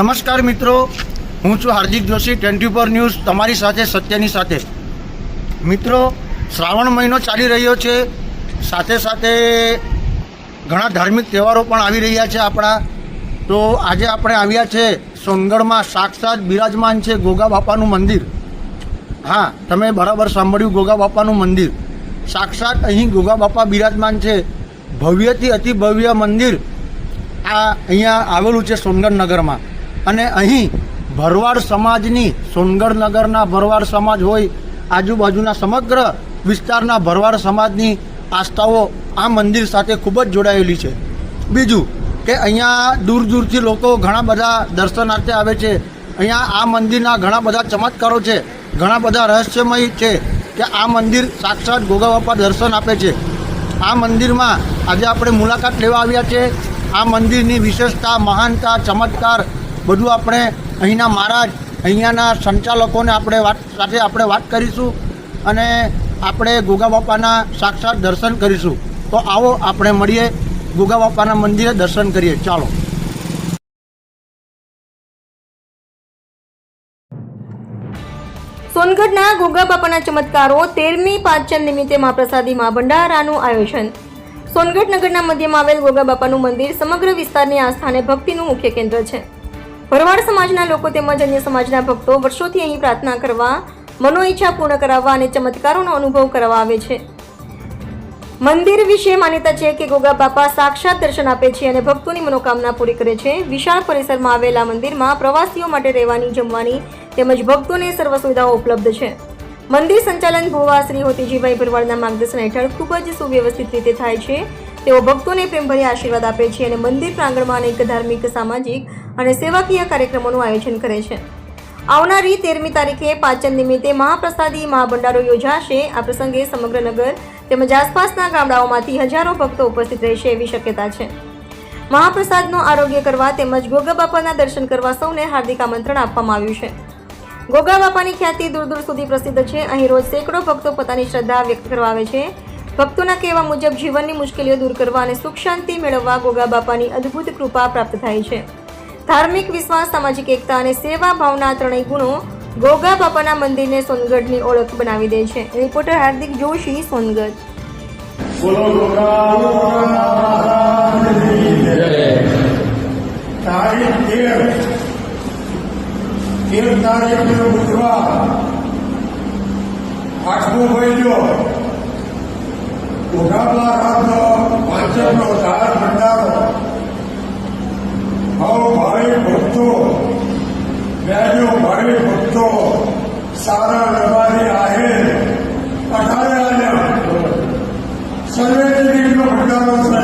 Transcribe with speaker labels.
Speaker 1: નમસ્કાર મિત્રો. હું છું Hardik Joshi, twenty four news, તમારી સાથે, સત્યની સાથે. મિત્રો, શ્રાવણ મહિનો ચાલી રહ્યો છે. સાથે સાથે ઘણા ધાર્મિક તહેવારો પણ આવી રહ્યા છે આપણા. તો આજે આપણે આવ્યા છે સોનગઢમાં સાક્ષાત બિરાજમાન છે ગોગા બાપાનું મંદિર. હા, તમે બરાબર સાંભળ્યું ગોગા બાપાનું મંદિર. સાક્ષાત અહીં ગોગા બાપા બિરાજમાન છે. ભવ્યથી અતિ ભવ્ય મંદિર આ અહીંયા આવેલું છે સોનગઢ નગરમાં. અને અહીં ભરવાડ સમાજની સોનગઢ નગરના ભરવાડ સમાજ હોય, આજુબાજુના સમગ્ર વિસ્તારના ભરવાડ સમાજની આસ્થાઓ આ મંદિર સાથે ખૂબ જ જોડાયેલી છે. બીજું કે અહીંયા દૂર દૂરથી લોકો ઘણા બધા દર્શનાર્થે આવે છે. અહીંયા આ મંદિરના ઘણા બધા ચમત્કારો છે. ઘણા બધા રહસ્યમય છે કે આ મંદિર સાક્ષાત ગોગા બાપા દર્શન આપે છે. આ મંદિરમાં આજે આપણે મુલાકાત લેવા આવ્યા છે. આ મંદિરની વિશેષતા, મહાનતા, ચમત્કાર બધું આપણે અહીંના મહારાજ, અહીંયાના સંચાલકોને આપણે વાત સાથે આપણે વાત કરીશું અને આપણે ગોગા બાપાના સાક્ષાત દર્શન કરીશું. તો આવો આપણે મળીએ, ગોગા બાપાના મંદિરે દર્શન કરીએ. ચાલો.
Speaker 2: સોનગઢના ગોગા બાપાના ચમત્કારો તેરમી પાંચમ નિમિત્તે મહાપ્રસાદીમાં ભંડારાનું આયોજન. સોનગઢ નગરના મધ્યમાં આવેલ ગોગા બાપાનું મંદિર સમગ્ર વિસ્તારની આસ્થાને ભક્તિનું મુખ્ય કેન્દ્ર છે. ભરવાડ સમાજના લોકો તેમજ અન્ય સમાજના ભક્તો વર્ષોથી અહીં પ્રાર્થના કરવા મનોઈચ્છા પૂર્ણ કરાવવા અને ચમત્કારોનો અનુભવ કરવા આવે છે. મંદિર વિશે માન્યતા છે કે ગોગા બાપા સાક્ષાત દર્શન આપે છે અને ભક્તોની મનોકામના પૂરી કરે છે. વિશાળ પરિસરમાં આવેલા મંદિરમાં પ્રવાસીઓ માટે રહેવાની, જમવાની તેમજ ભક્તોને સર્વ સુવિધાઓ ઉપલબ્ધ છે. મંદિર સંચાલન ભોવા શ્રી હોતીજીભાઈ ભરવાડના માર્ગદર્શન હેઠળ ખૂબ જ સુવ્યવસ્થિત રીતે થાય છે. તેઓ ભક્તોને પ્રેમભરી આશીર્વાદ આપે છે અને મંદિર પ્રાંગણમાં અનેક ધાર્મિક, સામાજિક અને સેવાકીય કાર્યક્રમોનું આયોજન કરે છે. આવનારી તેરમી તારીખે પાંચમ નિમિત્તે મહાપ્રસાદી મહાભંડારો યોજાશે. આ પ્રસંગે સમગ્ર નગર તેમજ આસપાસના ગામડાઓમાંથી હજારો ભક્તો ઉપસ્થિત રહેશે એવી શક્યતા છે. મહાપ્રસાદનો આરોગ્ય કરવા તેમજ ગોગા બાપાના દર્શન કરવા સૌને હાર્દિક આમંત્રણ આપવામાં આવ્યું છે. ગોગા બાપાની ખ્યાતિ દૂર દૂર સુધી પ્રસિદ્ધ છે. અહીં રોજ સેંકડો ભક્તો પોતાની શ્રદ્ધા વ્યક્ત કરવા આવે છે. ભક્તોના કહેવા મુજબ જીવનની મુશ્કેલીઓ દૂર કરવા અને સુખ શાંતિ મેળવવા ગોગા બાપાની અદ્ભુત કૃપા પ્રાપ્ત થાય છે. ધાર્મિક વિશ્વાસ, સામાજિક એકતા અને સેવા ભાવના ત્રણેય ગુણો ગોગા બાપાના મંદિરને સોનગઢની ઓળખ બનાવી દે છે. રિપોર્ટર હાર્દિક જોશી, સોનગઢ.
Speaker 3: બોલો તારીખ તેર. તેર તારીખનો બુધવાર મહિનો ઉઘાબા રાતનો પાંચમનો ધાર ભંડારો. હવ ભાઈ ભક્તો બહેનો ભાઈ ભક્તો, સારા રવારી આહે અઢારે આવ્યા સર્વે ભંડારો છે.